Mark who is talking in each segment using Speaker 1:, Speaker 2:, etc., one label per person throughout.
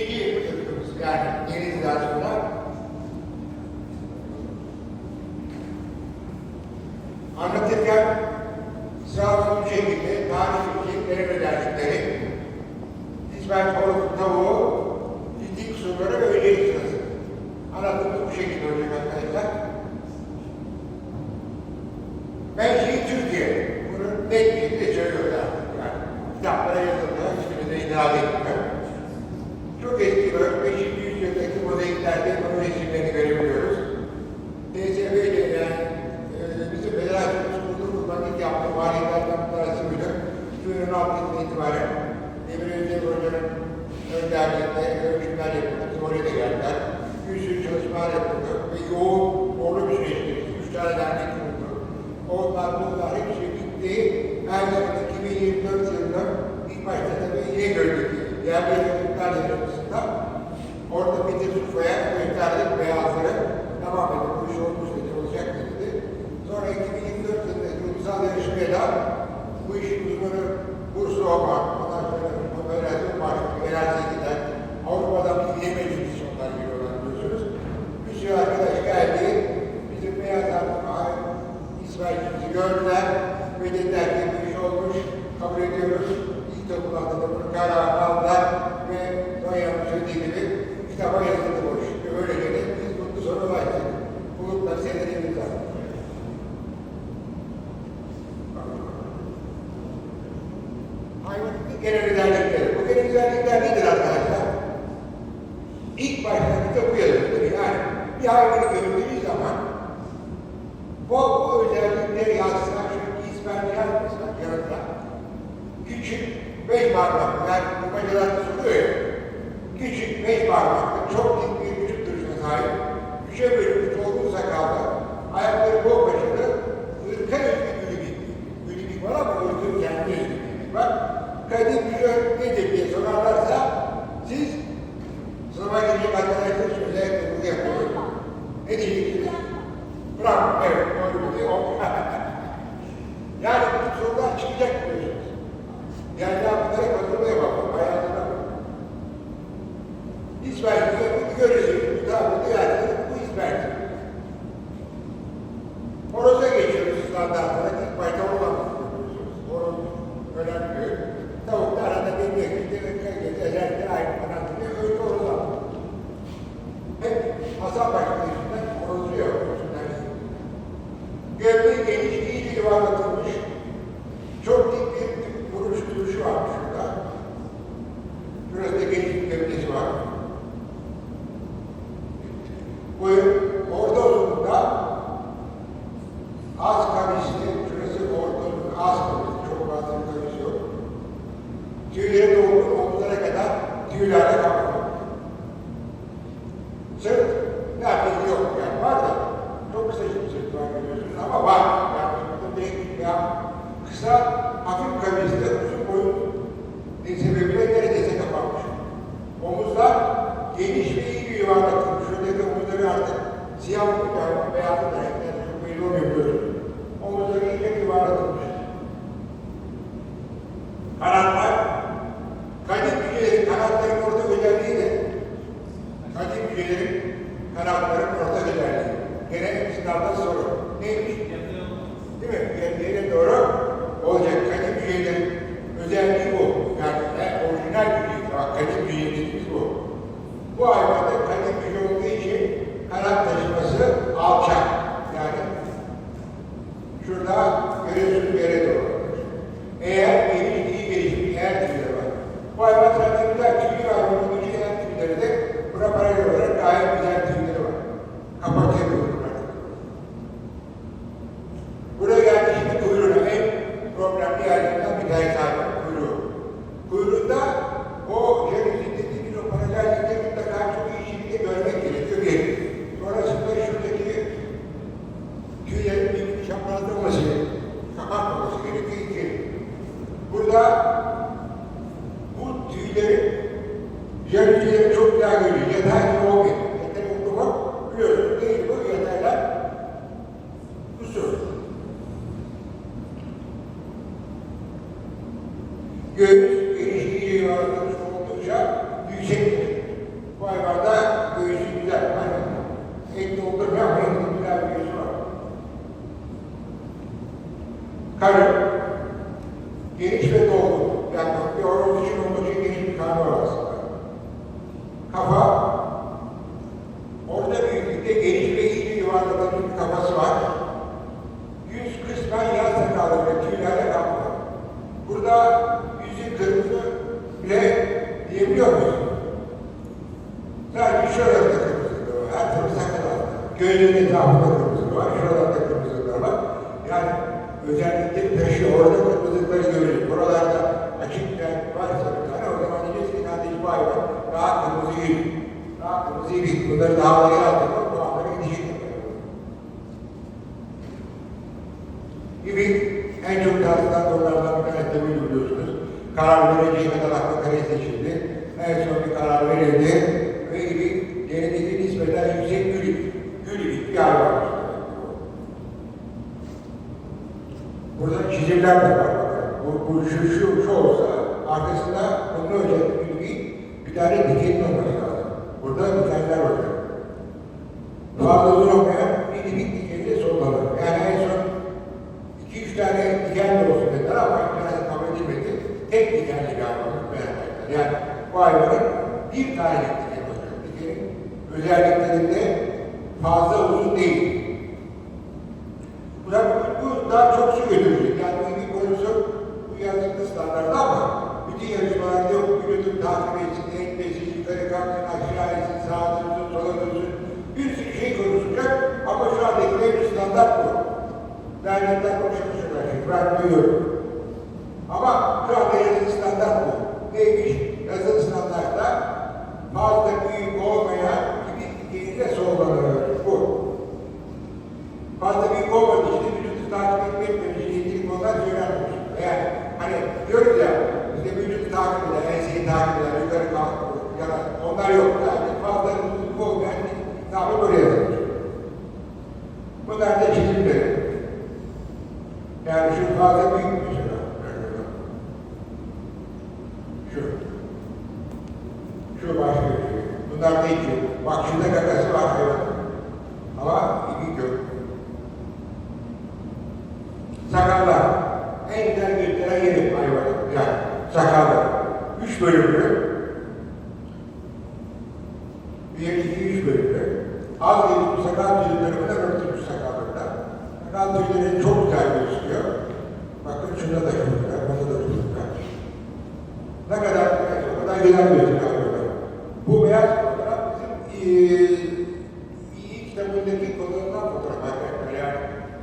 Speaker 1: bilgi yapıyoruz. Yani yeni ilaçlar anlatırken itibaren Emir Özdemir Hoca'nın önderliğinde ölçümler yapıldı, teori de geldiler. Bir sürü çalışmalar yapıldı ve yoğun, orada bir süreç geçti. Üç tane dernek kuruldu. Onlar bunlar hepsi bitti. Erdoğan'ın 2024 yılında ilk başta tabii İnegöl'deki yerli yönetimler yarışmasında orada Peter Sufa'ya gösterdik veya Pereira, então, lá, cara, artık çok büyük bir vücut duruşuna sahip, üçe bölünmüş olgun sakalda, ayakları bombaşılı, ırka özgü ünlülük. Ünlülük var ama özgür kendi ünlülük var. Kadir Güzel nedir diye sorarlarsa, siz sınava girecek arkadaşlarınız özellikle bunu yapıyorsunuz. Ne diyeceksiniz? Bravo, evet, doğru diyor. yani bu sorular çıkacak diyorsunuz. Yani daha bunlara katılmaya bak. के षड् यथा ve tüylerle kaplı. Burada yüzü kırmızı bile diyebiliyor muyuz? Sadece şuralarda kırmızı. Her türlü sakın var. Etrafında kırmızı var. Şuralarda kırmızı var. Yani özellikle taşı orada kırmızılıkları görürüz. Buralarda açık renk varsa bir tane o zaman diyeceğiz ki sadece bu hayvan daha kırmızı yiyip, daha kırmızı yiyip, bunları daha oraya attık. şeyler de var. Bu, bu şu, şu, şu olsa arkasında bunun öyle bir, bir tane dikenin olması lazım. Burada dikenler oluyor. Bazı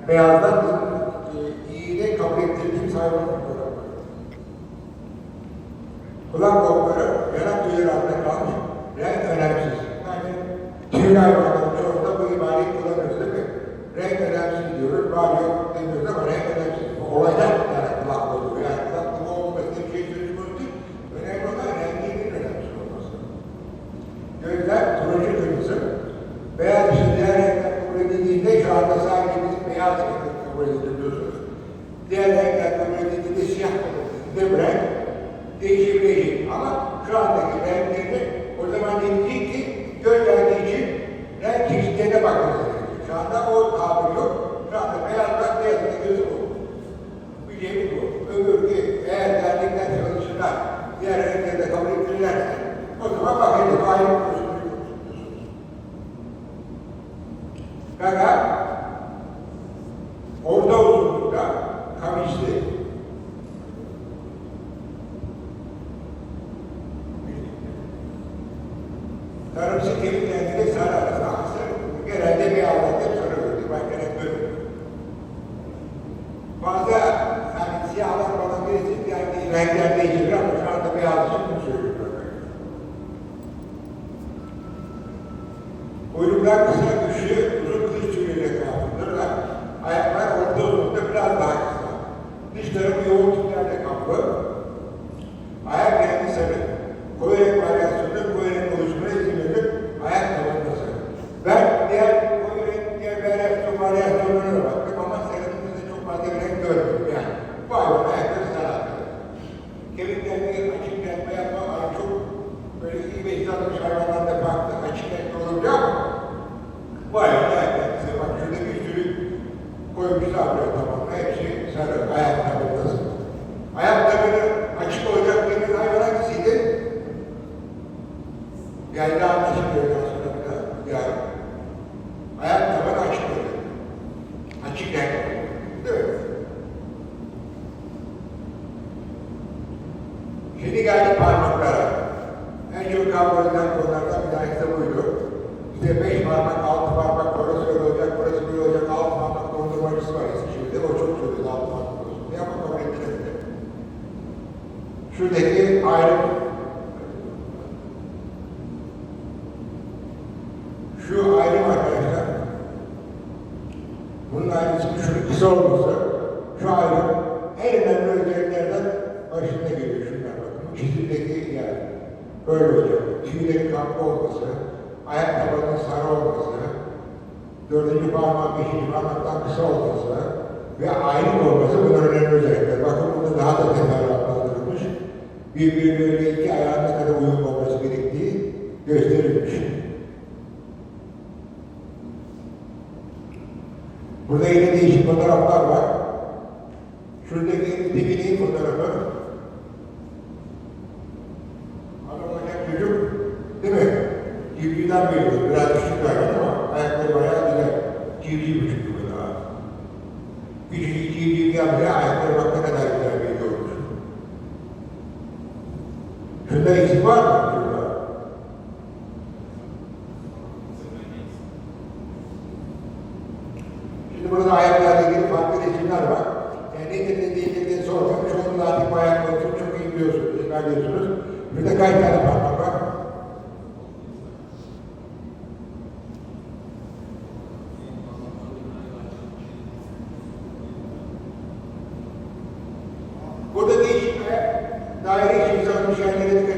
Speaker 1: beyazlar e, iğne kabul ettirdiğimiz hayvan olarak Kulak kokları yanak duyur altında kalmış. Renk önemsiz. Yani tüyler hayvanlarında orada bu ibareyi kullanıyoruz değil mi? Renk önemsiz diyoruz. Var yok demiyoruz ama mecburen şu anda bir hadisini Oi, Kuyruklar kısa Sarı, Sarı, ayakta ayrısının şu kısa olması şu ayrım en önemli özelliklerden başında geliyor şunlar bakın çizimdeki yer böyle olacak tüylerin kaplı olması ayak tabanının sarı olması dördüncü parmağın beşinci parmaktan kısa olması ve ayrım olması bunlar önemli özellikler. Bakın burada daha da teferruatlandırılmış. Birbirine iki ayağın ne kadar uyum olması gerektiği gösterilmiş. Fotoğraflar var. Şuradaki dibinin fotoğrafı. Adam hocam çocuk, değil mi? Civcivden veriyoruz. Biraz galiba ama शायरी की सब शायरी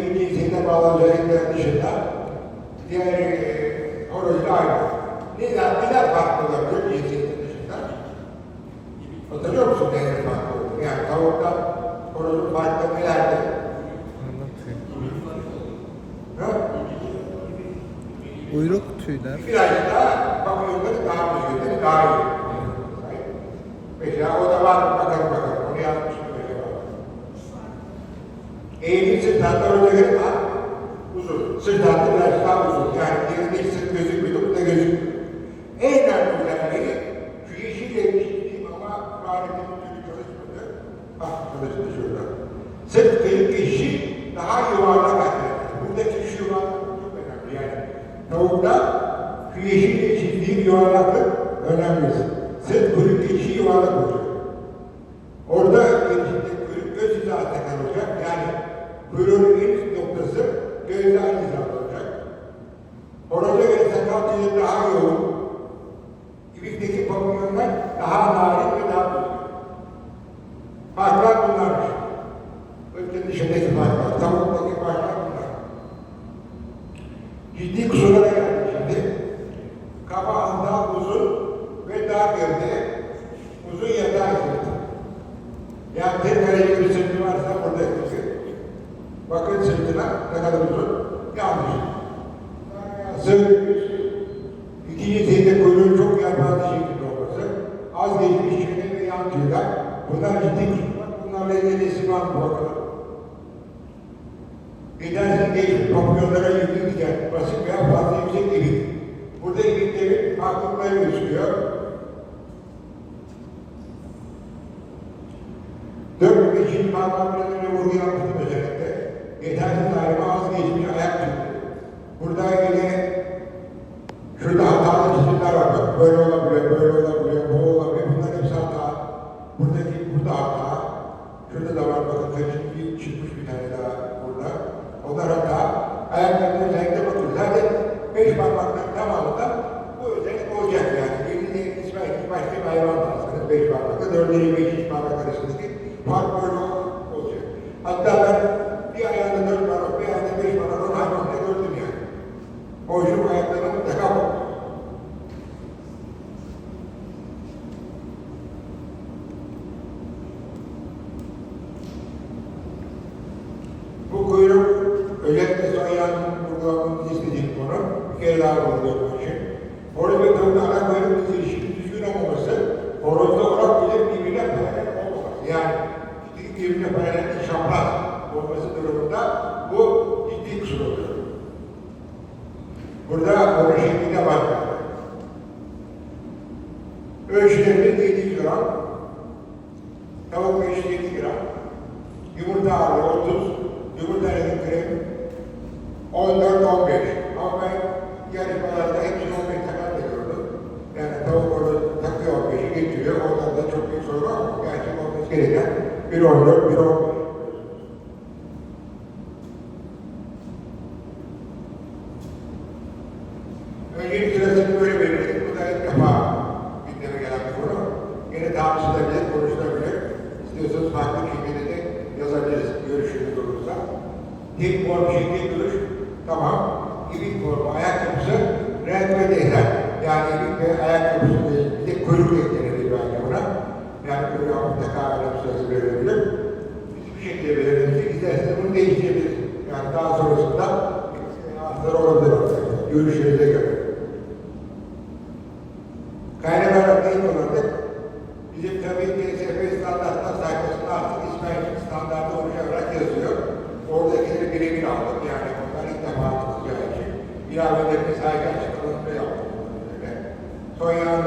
Speaker 1: Bir cinsiyete bağlı özellikler dışında diğer e, horozla aynı. Neden, neden farklı olabilir cinsiyetin dışında? Hatırlıyor musun neler farklı olduğunu? Yani tavukta horozun farklı nelerdi?
Speaker 2: Uyruk tüyler.
Speaker 1: Birazcık daha bakıyorları daha düzgünleri daha iyi. Mesela o da var? Bakalım bakalım. Eğilim sırt hatta orada göre daha uzun. Sırt hattı biraz daha uzun. Yani yerindeki sırt gözükmüyor, bu da gözükmüyor. En önemli özelliği şu yeşil yemişliğim ama faaliyetimin türlü çalışmadı. Bak çalıştı şurada. Sırt kıyık yeşil daha yuvarlak arkadaşlar. Buradaki şu yuvarlak çok önemli yani. Tavukta şu yeşille çizdiğim yuvarlaklık önemli. Sırt kuyruk yeşil yuvarlak olacak. Dar gövde, uzun yatay sırtı. Yani tek kare gibi bir sırtı varsa orada etkisi. Bakın sırtına ne kadar uzun, yanlış. Sırtı Bueno, Bu kuyruk özellikle son yardım programının istediği konu. Bir kere daha vuruluyor bunun için. Horoz ve tavuk ana kuyruk dizilişinin düzgün olmaması horozla orak bile birbirine paralel olmaz. Yani birbirine paralel Türkiye'de oradan da çok büyük soru var. Belki olması gereken bir 14, bir 15 Görüşünüze göre. Kaynamalar değil olarak bizim tabii ki SF standartlar sayfasında artık İsmail standartı oluşarak yazıyor. Oradakileri birebir aldık. Yani onlar ilk defa yapacağı için. İlavelerine saygı açıklamaları yaptık. Böyle. Sonya'nın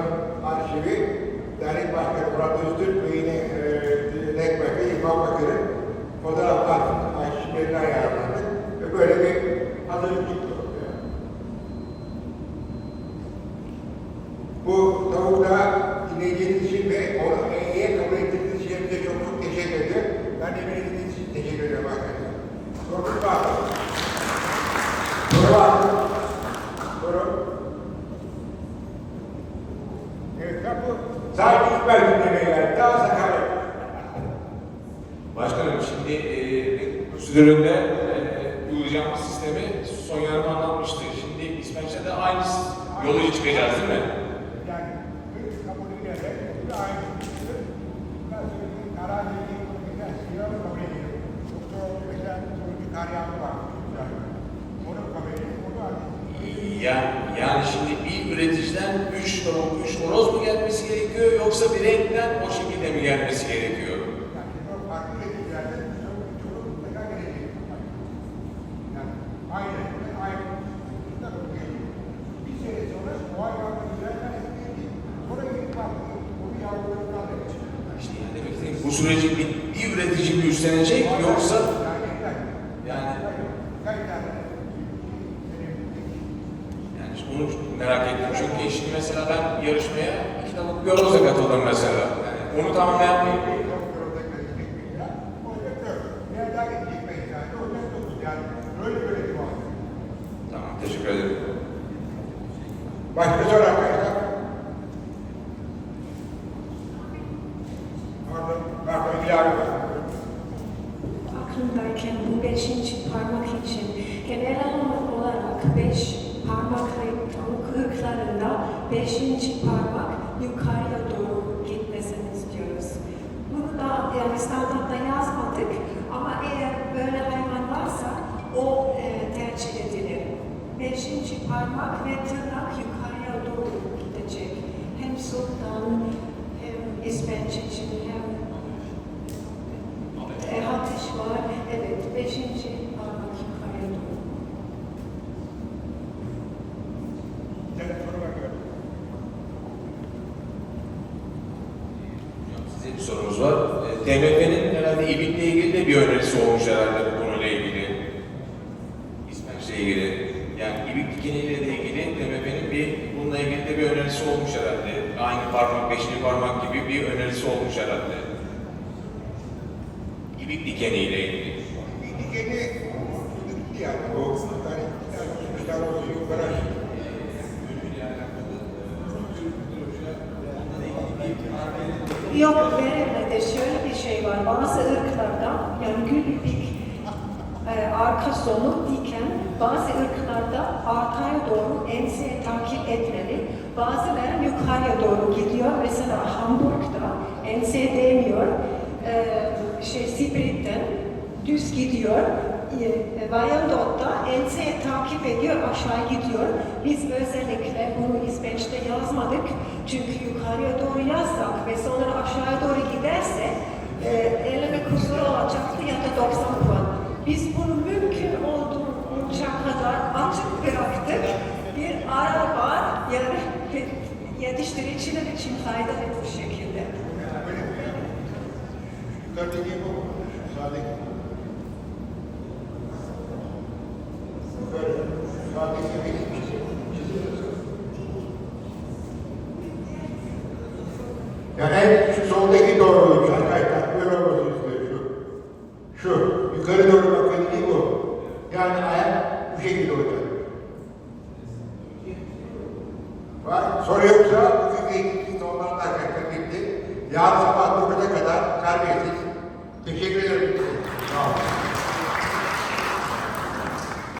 Speaker 1: arşivi Dernek Başkanı Murat Öztürk ve yine e, Dernek Başkanı İlhan Bakır'ın fotoğraflar arşivlerini ayarladık. Ve böyle bir hazırlık çıktı. ortaya. Bu tavukla dinleyicileriniz için ve onu eğer kabul ettiğiniz için hepinize çok çok teşekkür ederim. Ben de dinlediğiniz için teşekkür ederim arkadaşlar. Sorunuz var mı? Soru var mı? Soru? Evet, ya bu sadece ilk ben dinlemeye geldim. Daha sakal
Speaker 2: Başkanım şimdi e, prosedüründe e, uygulayacağımız sistemi son yarım anlatmıştı. Şimdi İsmetçe'de aynı yolu çıkacağız değil mi?
Speaker 1: Yani ilk kabul ederek bu da aynı şekilde ben söylediğim karar dediğim mesela silahı kabul ediyorum. Yoksa o mesela sonucu karyanı var. Yani onu kabul ediyorum. Onu artık
Speaker 2: Ya, yani şimdi bir üreticiden 3 tavuk, 3 horoz mu gelmesi gerekiyor yoksa bir renkten o şekilde mi gelmesi gerekiyor?
Speaker 1: yani o farklı üreticilerde çok çok mutlaka gelecek. Yani aynı aynı sonuçta bakıyor. Bir sene sonra o hayvanın üzerinden etkileyecek. Sonra gidip farklı onu yavrularını alacak.
Speaker 2: İşte yani demek istediğim bu süreci bir, bir üretici mi üstlenecek yoksa
Speaker 1: Yani
Speaker 2: yani onu merak ettim çünkü şimdi mesela ben yarışmaya iki tavuk horozla katıldım mesela. Yani onu bir Tamam, teşekkür ederim.
Speaker 1: Başka soru arkadaşlar? Pardon, pardon, ilave var.
Speaker 3: Aklımdayken bu beşinci parmak için genel olarak beş parmaklı tavuk ırklarında beşinci parmak yukarıya doğru gitmesini istiyoruz. Bunu da yani standartta yazmadık ama eğer böyle hayvan varsa o e, tercih edilir. Beşinci parmak ve tırnak yukarıya doğru gidecek. Hem sultan hem ispenç için hem e, hafif var. Evet, beşinci parmak yukarıya doğru.
Speaker 1: Senin soru bakıyorum.
Speaker 2: Hocam, Size bir sorumuz var. TMF'nin herhalde İBİK'le ilgili de bir önerisi olmuş herhalde bu konuyla ilgili. İsmet'le ilgili. Yani İBİK dikeniyle de ilgili TMF'nin bir bununla ilgili de bir önerisi olmuş herhalde. Aynı parmak, beşinci parmak gibi bir önerisi olmuş herhalde. İBİK dikeniyle ilgili.
Speaker 3: arka sonu diken, bazı ırklarda arkaya doğru enseye takip etmeli, bazıları yukarıya doğru gidiyor. Mesela Hamburg'da enseye değmiyor, e, şey Sibrit'ten düz gidiyor. E, Bayandot'ta enseye takip ediyor, aşağı gidiyor. Biz özellikle bunu İsveç'te yazmadık. Çünkü yukarıya doğru yazsak ve sonra aşağıya doğru giderse e, eleme kusuru olacaktı ya da 90 puan. Biz açık bıraktık. Bir araba yetiştiriciler için faydalı bu şekilde.
Speaker 1: Yukarıdaki yapamam. Sağdaki. Yukarı. Sağdaki.